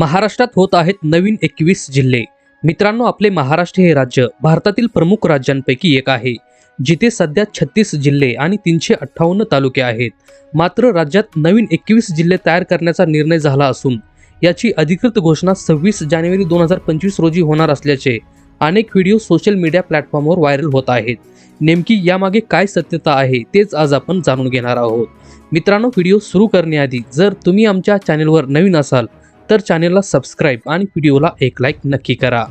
महाराष्ट्रात होत आहेत नवीन एकवीस जिल्हे. मित्रांनो आपले महाराष्ट्र हे राज्य भारतातील प्रमुख राज्यांपैकी एक आहे. जिथे सध्या छत्तीस जिल्हे आणि तीनशे अठ्ठावन्न तालुके आहेत. मात्र राज्यात नवीन एकवीस जिल्हे तयार करण्याचा निर्णय झाला असून याची अधिकृत घोषणा सव्वीस जानेवारी दोन हजार पंचवीस रोजी होणार असल्याचे अनेक व्हिडिओ सोशल मीडिया प्लॅटफॉर्मवर व्हायरल होत आहेत. नेमकी यामागे काय सत्यता आहे तेच आज आपण जाणून घेणार आहोत. मित्रांनो व्हिडिओ सुरू करण्याआधी जर तुम्ही आमच्या चॅनेलवर नवीन असाल तर चॅनेलला सबस्क्राईब आणि व्हिडिओला एक लाईक नक्की करा.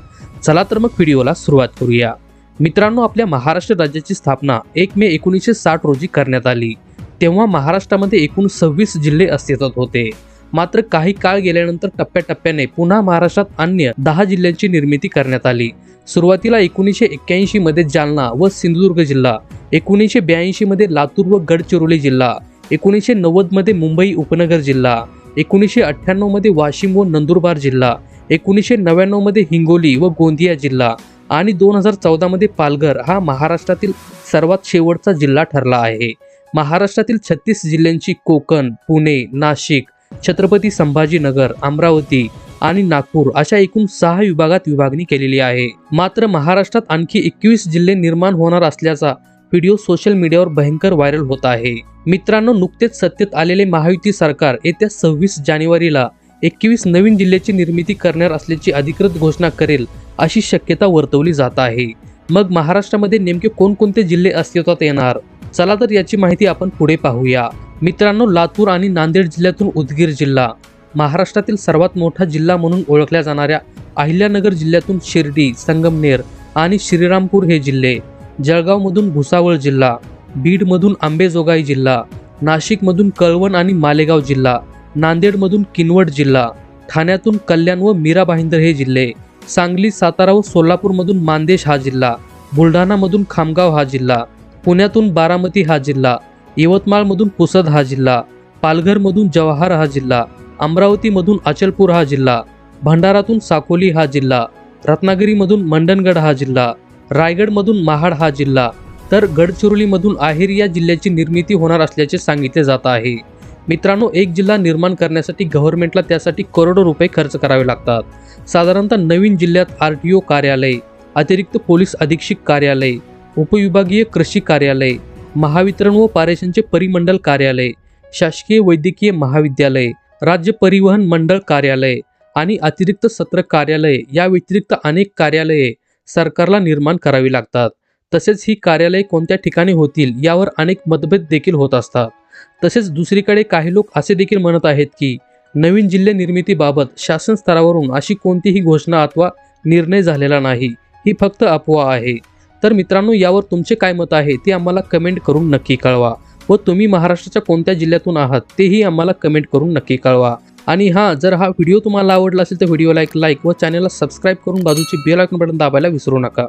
चला तर मग व्हिडिओला सुरुवात करूया. मित्रांनो आपल्या महाराष्ट्र राज्याची स्थापना एक मे एकोणीसशे साठ रोजी करण्यात आली. तेव्हा महाराष्ट्रामध्ये एकूण सव्वीस जिल्हे अस्तित्वात होते. मात्र काही काळ गेल्यानंतर टप्प्याटप्प्याने पुन्हा महाराष्ट्रात अन्य दहा जिल्ह्यांची निर्मिती करण्यात आली. सुरुवातीला एकोणीसशे एक्क्याऐंशी मध्ये जालना व सिंधुदुर्ग जिल्हा एकोणीसशे ब्याऐंशी मध्ये लातूर व गडचिरोली जिल्हा एकोणीसशे नव्वदमध्ये मुंबई उपनगर जिल्हा एकोणीसशे अठ्ठ्याण्णवमध्ये वाशिम व नंदुरबार जिल्हा एकोणीसशे नव्याण्णवमध्ये हिंगोली व गोंदिया जिल्हा आणि दोन हजार चौदामध्ये पालघर हा महाराष्ट्रातील सर्वात शेवटचा जिल्हा ठरला आहे. महाराष्ट्रातील छत्तीस जिल्ह्यांची कोकण पुणे नाशिक छत्रपती संभाजीनगर अमरावती आणि नागपूर अशा एकूण सहा विभागात विभागणी केलेली आहे. मात्र महाराष्ट्रात आणखी एकवीस जिल्हे निर्माण होणार असल्याचा व्हिडिओ सोशल मीडियावर भयंकर व्हायरल होत आहे. मित्रांनो नुकतेच सत्तेत आलेले महायुती सरकार येत्या सव्वीस जानेवारीला एकवीस नवीन जिल्ह्याची निर्मिती करणार असल्याची अधिकृत घोषणा करेल अशी शक्यता वर्तवली जात आहे. मग महाराष्ट्रामध्ये नेमके कोणकोणते जिल्हे अस्तित्वात येणार? चला तर याची माहिती आपण पुढे पाहूया. मित्रांनो लातूर आणि नांदेड जिल्ह्यातून उदगीर जिल्हा. महाराष्ट्रातील सर्वात मोठा जिल्हा म्हणून ओळखल्या जाणाऱ्या अहिल्यानगर जिल्ह्यातून शिर्डी संगमनेर आणि श्रीरामपूर हे जिल्हे. जळगावमधून भुसावळ जिल्हा बीडमधून आंबेजोगाई जिल्हा नाशिकमधून कळवण आणि मालेगाव जिल्हा नांदेडमधून किनवट जिल्हा ठाण्यातून कल्याण व मीरा भाईंदर हे जिल्हे सांगली सातारा व सोलापूरमधून मानदेश हा जिल्हा बुलढाणामधून खामगाव हा जिल्हा पुण्यातून बारामती हा जिल्हा यवतमाळमधून पुसद हा जिल्हा पालघरमधून जवाहर हा जिल्हा अमरावतीमधून अचलपूर हा जिल्हा भंडारातून साकोली हा जिल्हा रत्नागिरीमधून मंडणगड हा जिल्हा रायगडमधून महाड हा जिल्हा. तर गडचिरोलीमधून आहेर या जिल्ह्याची निर्मिती होणार असल्याचे सांगितले जात आहे. मित्रांनो एक जिल्हा निर्माण करण्यासाठी गव्हर्नमेंटला त्यासाठी करोडो रुपये खर्च करावे लागतात. साधारणतः नवीन जिल्ह्यात आर टी ओ कार्यालय अतिरिक्त पोलीस अधीक्षक कार्यालय उपविभागीय कृषी कार्यालय महावितरण व पारेषणचे परिमंडल कार्यालय शासकीय वैद्यकीय महाविद्यालय राज्य परिवहन मंडळ कार्यालय आणि अतिरिक्त सत्र कार्यालय या व्यतिरिक्त अनेक कार्यालये सरकारला निर्माण करावी लागतात. तसेच ही कार्यालये कोणत्या ठिकाणी होतील यावर अनेक मतभेद देखील होत असतात. तसेच दुसरीकडे काही लोक असे देखील म्हणत आहेत की नवीन जिल्हे निर्मितीबाबत शासन स्तरावरून अशी कोणतीही घोषणा अथवा निर्णय झालेला नाही. ही फक्त अफवा आहे. तर मित्रांनो यावर तुमचे काय मत आहे ते आम्हाला कमेंट करून नक्की कळवा व तुम्ही महाराष्ट्राच्या कोणत्या जिल्ह्यातून आहात तेही आम्हाला कमेंट करून नक्की कळवा. आणि हां जर हा व्हिडिओ तुम्हाला आवडला असेल तर व्हिडिओला एक लाईक व चॅनलला सबस्क्राईब करून बाजूची बेल आयकॉन बटन दाबायला विसरू नका.